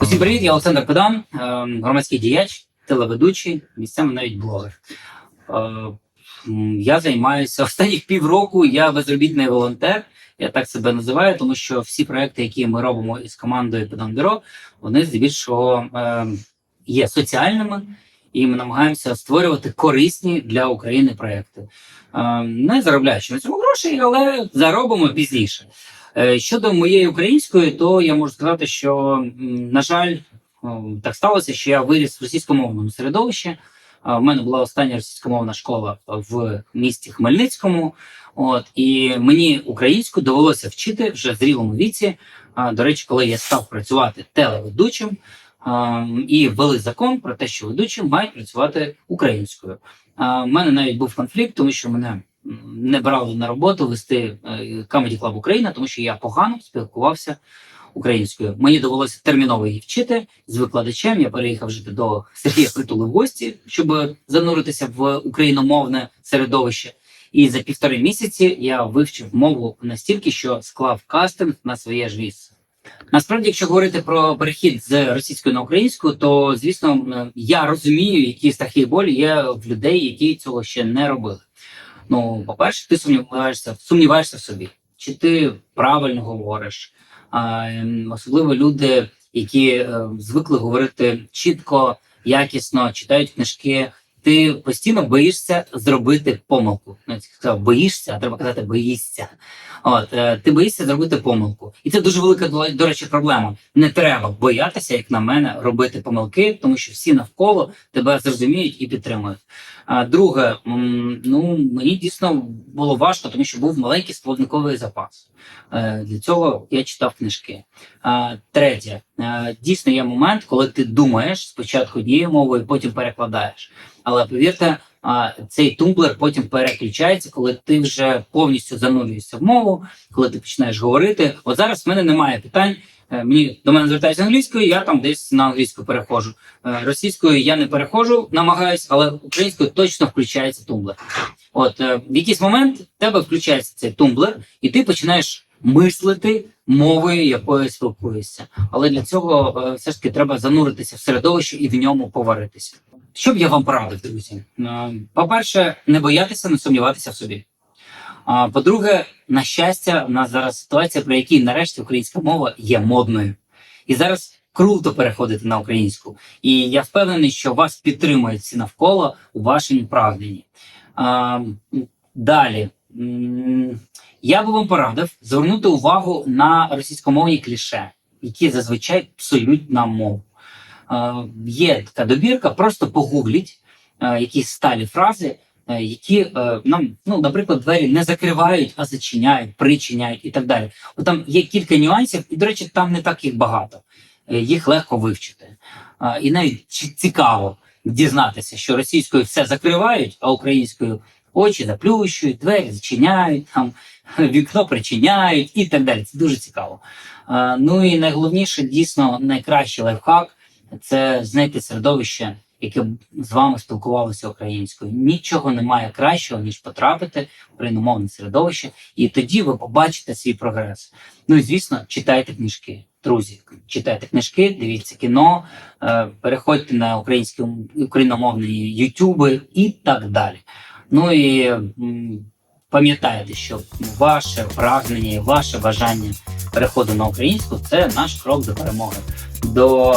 Усім привіт, я Олександр Педан, е, громадський діяч, телеведучий, місцями навіть блогер. Е, Я займаюся останніх півроку. Я безробітний волонтер. Я так себе називаю, тому що всі проекти, які ми робимо із командою Педан Бюро, вони здебільшого е, є соціальними, і ми намагаємося створювати корисні для України проекти. Е, Не заробляючи на цьому грошей, але заробимо пізніше. Е, Щодо моєї української, то я можу сказати, що, на жаль, так сталося, що я виріс в російськомовному середовищі. В мене була остання російськомовна школа в місті Хмельницькому. От і мені українську довелося вчити вже в зрілому віці. До речі, коли я став працювати телеведучим, і ввели закон про те, що ведучі мають працювати українською. У мене навіть був конфлікт, тому що мене не брали на роботу вести е, Comedy Club Україна, тому що я погано спілкувався українською. Мені довелося терміново її вчити з викладачем. Я переїхав жити до Сергія Притули в гості, щоб зануритися в україномовне середовище. І за півтори місяці я вивчив мову настільки, що склав кастинг на своє ж місце. Насправді, якщо говорити про перехід з російської на українську, то звісно я розумію, які страхи і болі є в людей, які цього ще не робили. Ну, по-перше, ти сумніваєшся, сумніваєшся в собі, чи ти правильно говориш. А, ем, особливо люди, які е, звикли говорити чітко, якісно, читають книжки. Ти постійно боїшся зробити помилку. Ну, боїшся, а треба казати боїшся. От е, ти боїшся зробити помилку, і це дуже велика до- речі проблема. Не треба боятися, як на мене, робити помилки, тому що всі навколо тебе зрозуміють і підтримують. А друге, ну мені дійсно було важко, тому що був маленький складниковий запас. Е, Для цього я читав книжки. А, Третє, дійсно є момент, коли ти думаєш спочатку однією мовою, потім перекладаєш. Але повірте, цей тумблер потім переключається, коли ти вже повністю занурюєшся в мову, коли ти починаєш говорити. От зараз в мене немає питань. Е, Мені до мене звертаються англійською, я там десь на англійську переходжу. Е, Російською я не переходжу, намагаюсь, але українською точно включається тумблер. От е, в якийсь момент в тебе включається цей тумблер, і ти починаєш мислити мовою, якою спілкуєшся. Але для цього е, все ж таки треба зануритися в середовище і в ньому поваритися. Що б я вам порадив, друзі? Е, По-перше, не боятися, не сумніватися в собі. По-друге, на щастя, в нас зараз ситуація, при якій нарешті українська мова є модною. І зараз круто переходити на українську. І я впевнений, що вас підтримують всі навколо у вашому прагненні. Далі. Я би вам порадив звернути увагу на російськомовні кліше, які зазвичай псують нам мову. Е, Є така добірка, просто погугліть е, якісь сталі фрази, е, які нам, ну, наприклад, двері не закривають, а зачиняють, причиняють і так далі. От там є кілька нюансів, і, до речі, там не так їх багато. Їх легко вивчити. І навіть цікаво дізнатися, що російською все закривають, а українською очі заплющують, двері зачиняють, там вікно причиняють і так далі. Це дуже цікаво. Ну і найголовніше, дійсно, найкращий лайфхак це знайти середовище, яке з вами спілкувалося українською. Нічого немає кращого, ніж потрапити в україномовне середовище, і тоді ви побачите свій прогрес. Ну і звісно, читайте книжки. Друзі, читайте книжки, дивіться кіно, е, переходьте на українські україномовні ютюби і так далі. Ну і пам'ятайте, що ваше прагнення і ваше бажання переходу на українську це наш крок до перемоги, до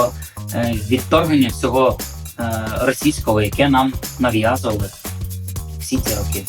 е, відторгнення всього е, російського, яке нам нав'язували всі ці роки.